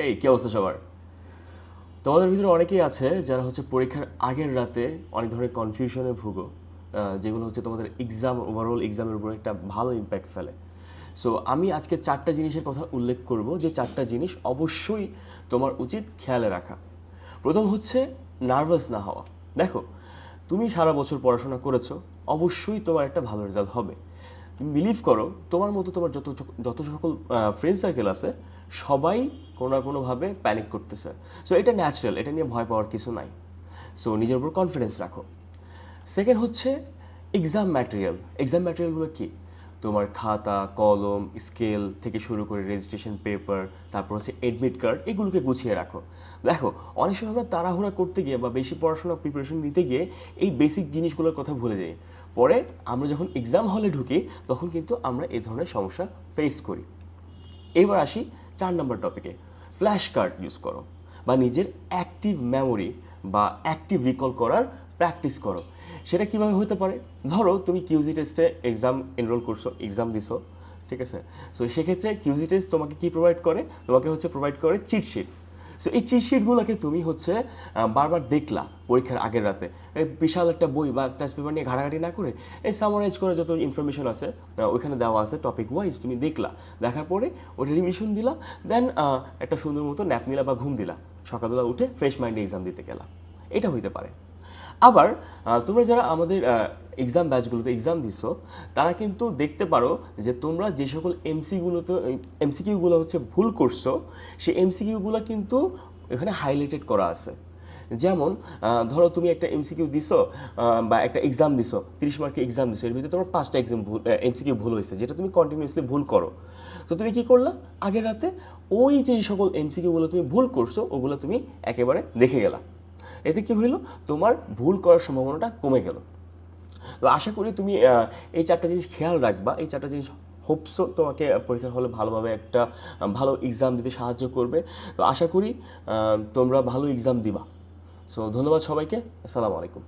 এই, কি অবস্থা সবার? তোমাদের ভিতরে অনেকেই আছে যারা হচ্ছে পরীক্ষার আগের রাতে অনেক ধরনের কনফিউশনে ভুগো যেগুলো হচ্ছে তোমাদের এক্সাম ওভারঅল এক্সামের উপর একটা ভালো ইম্প্যাক্ট ফেলে। সো আমি আজকে চারটা জিনিসের কথা উল্লেখ করব। যে চারটা জিনিস অবশ্যই তোমার উচিত খেয়ালে রাখা। প্রথম হচ্ছে নার্ভাস না হওয়া। দেখো, তুমি সারা বছর পড়াশোনা করেছ, অবশ্যই তোমার একটা ভালো রেজাল্ট হবে। তুমি বিলিভ করো, তোমার মতো তোমার যত যত সকল ফ্রেন্ড সার্কেল আছে, সবাই কোনো না কোনোভাবে প্যানিক করতেছে। সো এটা ন্যাচারাল এটা নিয়ে ভয় পাওয়ার কিছু নাই। সো নিজের উপর কনফিডেন্স রাখো। সেকেন্ড হচ্ছে এক্সাম ম্যাটেরিয়াল এক্সাম ম্যাটেরিয়ালগুলো কি? তোমার খাতা, কলম স্কেল থেকে শুরু করে রেজিস্ট্রেশন পেপার তারপর হচ্ছে এডমিট কার্ড এগুলোকে গুছিয়ে রাখো। দেখো, অনেক সময় আমরা তাড়াহুড়া করতে গিয়ে বা বেশি পড়াশোনা প্রিপারেশন নিতে গিয়ে এই বেসিক জিনিসগুলোর কথা ভুলে যাই। পরে আমরা যখন এক্সাম হলে ঢুকি, তখন কিন্তু আমরা এ ধরনের সমস্যা ফেস করি। এবার আসি চার নম্বর টপিকে ফ্ল্যাশ কার্ড ইউজ করো বা নিজের অ্যাক্টিভ মেমোরি বা অ্যাক্টিভ রিকল করার প্র্যাকটিস করো। সেটা কীভাবে হতে পারে? ধরো তুমি কিউজি টেস্টে এক্সাম এনরোল করছ এক্সাম দিছো, ঠিক আছে? সো সেক্ষেত্রে কিউজি টেস্ট তোমাকে কি প্রোভাইড করে? তোমাকে হচ্ছে প্রোভাইড করে চিটশিট সো এই চিটশিটগুলোকে তুমি হচ্ছে বারবার দেখলা পরীক্ষার আগের রাতে। বিশাল একটা বই বা টেস্ট পেপার নিয়ে ঘাটাঘাটি না করে এই সামারাইজ করে যত ইনফরমেশন আছে ওইখানে দেওয়া আছে টপিক ওয়াইজ তুমি দেখলা। দেখার পরে ওটা রিভিশন দিলা দেন একটা সুন্দর মতো ন্যাপ নিলা বা ঘুম দিলা। সকালবেলা উঠে ফ্রেশ মাইন্ডে এক্সাম দিতে গেলা। এটা হইতে পারে। আবার তোমরা যারা আমাদের এক্সাম ব্যাচগুলোতে এক্সাম দিছো, তারা কিন্তু দেখতে পারো যে তোমরা যে সকল এমসিগুলোতে এমসিকিউগুলো হচ্ছে ভুল করছ, সেই এমসিকিউগুলো কিন্তু এখানে হাইলাইটেড করা আছে। যেমন ধরো তুমি একটা এমসিকিউ দিছো বা একটা এক্সাম দিছো, তিরিশ মার্কের এক্সাম দিছো, এর ভিতরে তোমার পাঁচটা এক্সাম ভুল এমসিকিউ ভুল হয়েছে, যেটা তুমি কন্টিনিউসলি ভুল করো। তো তুমি কি করলা? আগের রাতে ওই যে সকল এমসিকিউগুলো তুমি ভুল করছ, ওগুলো তুমি একেবারে দেখে গেলা। এতে কী হইল? তোমার ভুল করার সম্ভাবনাটা কমে গেল। তো আশা করি তুমি এই চারটা জিনিস খেয়াল রাখবা। এই চারটা জিনিস হোপসো তোমাকে পরীক্ষার হলে ভালোভাবে একটা ভালো এক্সাম দিতে সাহায্য করবে। তো আশা করি তোমরা ভালো এক্সাম দিবা। সো ধন্যবাদ সবাইকে। আসসালামু আলাইকুম।